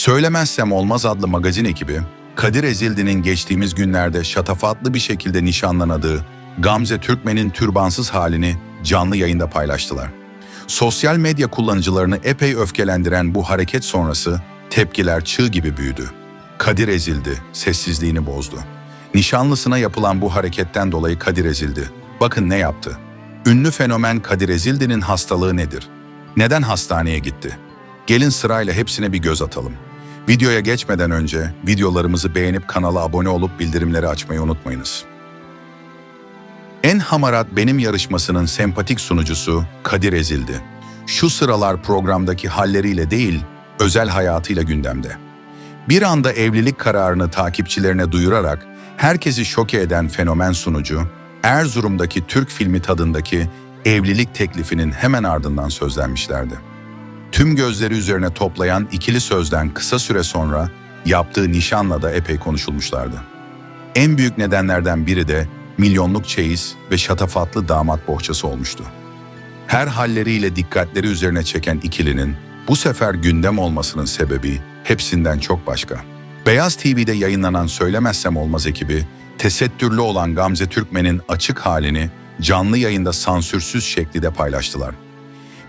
Söylemezsem Olmaz adlı magazin ekibi, Kadir Ezildi'nin geçtiğimiz günlerde şatafatlı bir şekilde nişanlanadığı Gamze Türkmen'in türbansız halini canlı yayında paylaştılar. Sosyal medya kullanıcılarını epey öfkelendiren bu hareket sonrası tepkiler çığ gibi büyüdü. Kadir ezildi, sessizliğini bozdu. Nişanlısına yapılan bu hareketten dolayı Kadir ezildi. Bakın ne yaptı. Ünlü fenomen Kadir Ezildi'nin hastalığı nedir? Neden hastaneye gitti? Gelin sırayla hepsine bir göz atalım. Videoya geçmeden önce videolarımızı beğenip kanala abone olup bildirimleri açmayı unutmayınız. En Hamarat Benim yarışmasının sempatik sunucusu Kadir Ezildi. Şu sıralar programdaki halleriyle değil, özel hayatıyla gündemde. Bir anda evlilik kararını takipçilerine duyurarak herkesi şoke eden fenomen sunucu, Erzurum'daki Türk filmi tadındaki evlilik teklifinin hemen ardından sözlenmişlerdi. Tüm gözleri üzerine toplayan ikili sözden kısa süre sonra yaptığı nişanla da epey konuşulmuşlardı. En büyük nedenlerden biri de milyonluk çeyiz ve şatafatlı damat bohçası olmuştu. Her halleriyle dikkatleri üzerine çeken ikilinin bu sefer gündem olmasının sebebi hepsinden çok başka. Beyaz TV'de yayınlanan Söylemezsem Olmaz ekibi, tesettürlü olan Gamze Türkmen'in açık halini canlı yayında sansürsüz şekilde paylaştılar.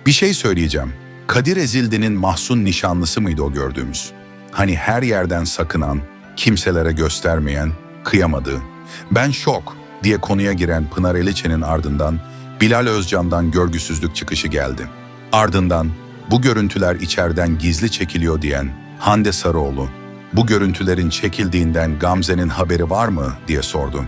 Bir şey söyleyeceğim. Kadir Ezildi'nin mahzun nişanlısı mıydı o gördüğümüz? Hani her yerden sakınan, kimselere göstermeyen, kıyamadığı. Ben şok diye konuya giren Pınar Eliçe'nin ardından Bilal Özcan'dan görgüsüzlük çıkışı geldi. Ardından bu görüntüler içeriden gizli çekiliyor diyen Hande Sarıoğlu, bu görüntülerin çekildiğinden Gamze'nin haberi var mı diye sordu.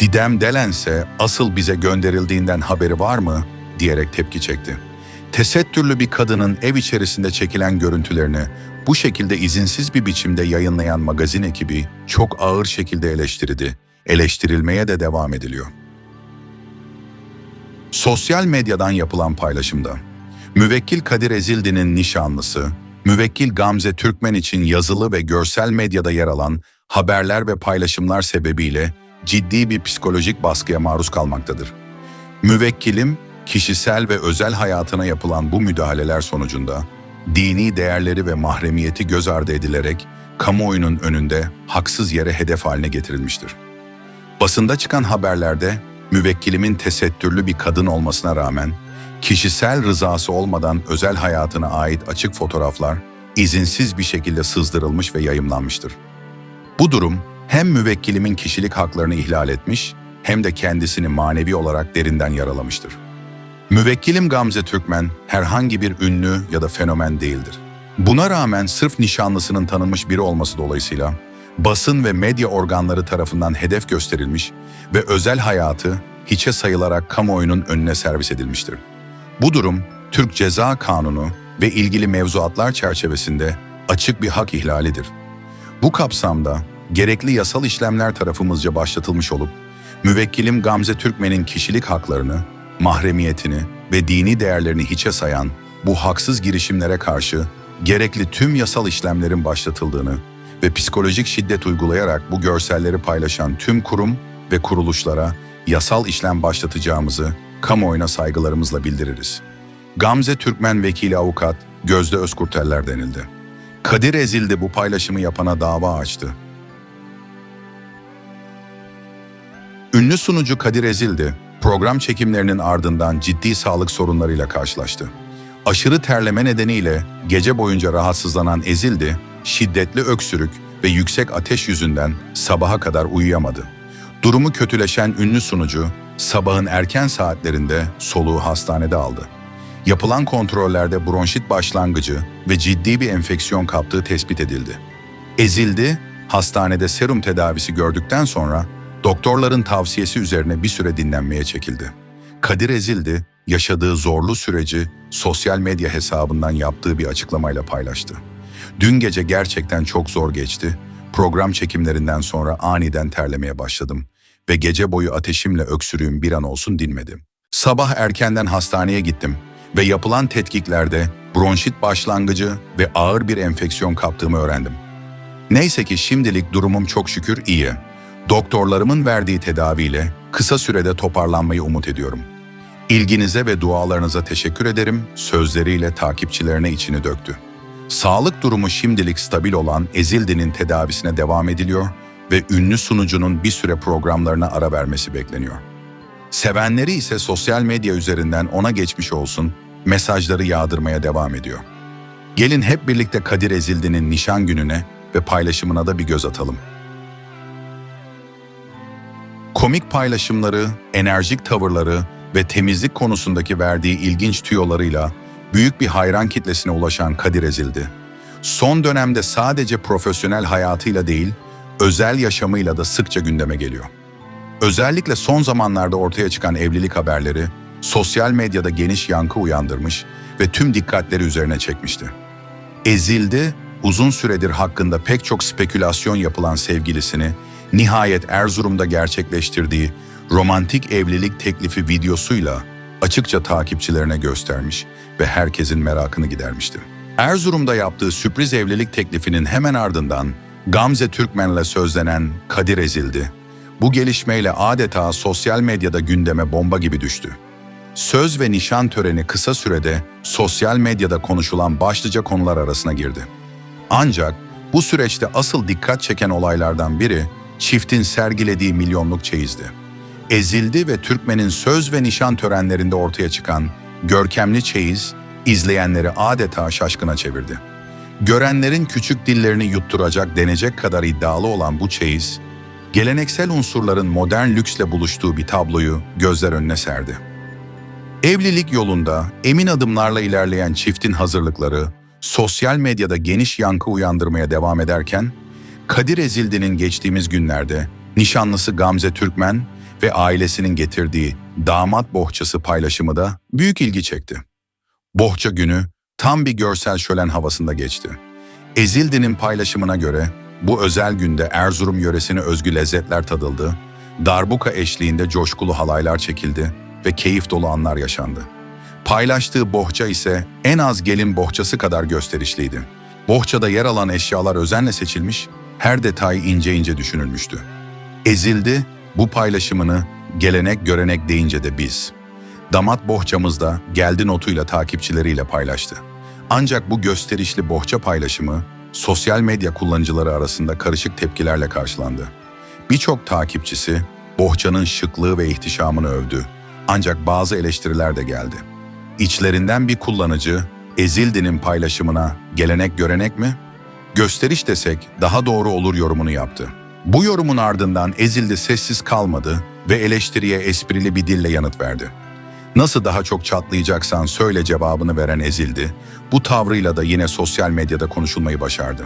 Didem Delense asıl bize gönderildiğinden haberi var mı diyerek tepki çekti. Tesettürlü bir kadının ev içerisinde çekilen görüntülerini bu şekilde izinsiz bir biçimde yayınlayan magazin ekibi çok ağır şekilde eleştirdi. Eleştirilmeye de devam ediliyor. Sosyal medyadan yapılan paylaşımda Müvekkil Kadir Ezildi'nin nişanlısı, Müvekkil Gamze Türkmen için yazılı ve görsel medyada yer alan haberler ve paylaşımlar sebebiyle ciddi bir psikolojik baskıya maruz kalmaktadır. Müvekkilim, kişisel ve özel hayatına yapılan bu müdahaleler sonucunda dini değerleri ve mahremiyeti göz ardı edilerek kamuoyunun önünde haksız yere hedef haline getirilmiştir. Basında çıkan haberlerde müvekkilimin tesettürlü bir kadın olmasına rağmen kişisel rızası olmadan özel hayatına ait açık fotoğraflar izinsiz bir şekilde sızdırılmış ve yayımlanmıştır. Bu durum hem müvekkilimin kişilik haklarını ihlal etmiş hem de kendisini manevi olarak derinden yaralamıştır. Müvekkilim Gamze Türkmen herhangi bir ünlü ya da fenomen değildir. Buna rağmen sırf nişanlısının tanınmış biri olması dolayısıyla basın ve medya organları tarafından hedef gösterilmiş ve özel hayatı hiçe sayılarak kamuoyunun önüne servis edilmiştir. Bu durum Türk Ceza Kanunu ve ilgili mevzuatlar çerçevesinde açık bir hak ihlalidir. Bu kapsamda gerekli yasal işlemler tarafımızca başlatılmış olup, müvekkilim Gamze Türkmen'in kişilik haklarını, mahremiyetini ve dini değerlerini hiçe sayan bu haksız girişimlere karşı gerekli tüm yasal işlemlerin başlatıldığını ve psikolojik şiddet uygulayarak bu görselleri paylaşan tüm kurum ve kuruluşlara yasal işlem başlatacağımızı kamuoyuna saygılarımızla bildiririz. Gamze Türkmen Vekili Avukat Gözde Özkurteller denildi. Kadir Ezildi bu paylaşımı yapana dava açtı. Ünlü sunucu Kadir Ezildi, program çekimlerinin ardından ciddi sağlık sorunlarıyla karşılaştı. Aşırı terleme nedeniyle gece boyunca rahatsızlanan Ezildi, şiddetli öksürük ve yüksek ateş yüzünden sabaha kadar uyuyamadı. Durumu kötüleşen ünlü sunucu, sabahın erken saatlerinde soluğu hastanede aldı. Yapılan kontrollerde bronşit başlangıcı ve ciddi bir enfeksiyon kaptığı tespit edildi. Ezildi, hastanede serum tedavisi gördükten sonra doktorların tavsiyesi üzerine bir süre dinlenmeye çekildi. Kadir Ezildi, yaşadığı zorlu süreci sosyal medya hesabından yaptığı bir açıklamayla paylaştı. Dün gece gerçekten çok zor geçti. Program çekimlerinden sonra aniden terlemeye başladım ve gece boyu ateşimle öksürüğüm bir an olsun dinmedi. Sabah erkenden hastaneye gittim ve yapılan tetkiklerde bronşit başlangıcı ve ağır bir enfeksiyon kaptığımı öğrendim. Neyse ki şimdilik durumum çok şükür iyi. Doktorlarımın verdiği tedaviyle kısa sürede toparlanmayı umut ediyorum. İlginize ve dualarınıza teşekkür ederim sözleriyle takipçilerine içini döktü. Sağlık durumu şimdilik stabil olan Ezildi'nin tedavisine devam ediliyor ve ünlü sunucunun bir süre programlarına ara vermesi bekleniyor. Sevenleri ise sosyal medya üzerinden ona geçmiş olsun mesajları yağdırmaya devam ediyor. Gelin hep birlikte Kadir Ezildi'nin nişan gününe ve paylaşımına da bir göz atalım. Komik paylaşımları, enerjik tavırları ve temizlik konusundaki verdiği ilginç tüyolarıyla büyük bir hayran kitlesine ulaşan Kadir Ezildi. Son dönemde sadece profesyonel hayatıyla değil, özel yaşamıyla da sıkça gündeme geliyor. Özellikle son zamanlarda ortaya çıkan evlilik haberleri sosyal medyada geniş yankı uyandırmış ve tüm dikkatleri üzerine çekmişti. Ezildi, uzun süredir hakkında pek çok spekülasyon yapılan sevgilisini nihayet Erzurum'da gerçekleştirdiği romantik evlilik teklifi videosuyla açıkça takipçilerine göstermiş ve herkesin merakını gidermişti. Erzurum'da yaptığı sürpriz evlilik teklifinin hemen ardından Gamze Türkmen'le sözlenen Kadir Ezildi. Bu gelişmeyle adeta sosyal medyada gündeme bomba gibi düştü. Söz ve nişan töreni kısa sürede sosyal medyada konuşulan başlıca konular arasına girdi. Ancak bu süreçte asıl dikkat çeken olaylardan biri çiftin sergilediği milyonluk çeyizdi. Ezildi ve Türkmen'in söz ve nişan törenlerinde ortaya çıkan görkemli çeyiz izleyenleri adeta şaşkına çevirdi. Görenlerin küçük dillerini yutturacak denecek kadar iddialı olan bu çeyiz, geleneksel unsurların modern lüksle buluştuğu bir tabloyu gözler önüne serdi. Evlilik yolunda emin adımlarla ilerleyen çiftin hazırlıkları sosyal medyada geniş yankı uyandırmaya devam ederken, Kadir Ezildi'nin geçtiğimiz günlerde nişanlısı Gamze Türkmen ve ailesinin getirdiği damat bohçası paylaşımı da büyük ilgi çekti. Bohça günü tam bir görsel şölen havasında geçti. Ezildi'nin paylaşımına göre bu özel günde Erzurum yöresine özgü lezzetler tadıldı, darbuka eşliğinde coşkulu halaylar çekildi ve keyif dolu anlar yaşandı. Paylaştığı bohça ise en az gelin bohçası kadar gösterişliydi. Bohçada yer alan eşyalar özenle seçilmiş, her detay ince ince düşünülmüştü. Ezildi, bu paylaşımını gelenek görenek deyince de biz. Damat bohçamızda geldi notuyla takipçileriyle paylaştı. Ancak bu gösterişli bohça paylaşımı sosyal medya kullanıcıları arasında karışık tepkilerle karşılandı. Birçok takipçisi bohçanın şıklığı ve ihtişamını övdü. Ancak bazı eleştiriler de geldi. İçlerinden bir kullanıcı Ezildi'nin paylaşımına gelenek görenek mi? Gösteriş desek daha doğru olur yorumunu yaptı. Bu yorumun ardından Ezildi sessiz kalmadı ve eleştiriye esprili bir dille yanıt verdi. Nasıl daha çok çatlayacaksan söyle cevabını veren Ezildi, bu tavrıyla da yine sosyal medyada konuşulmayı başardı.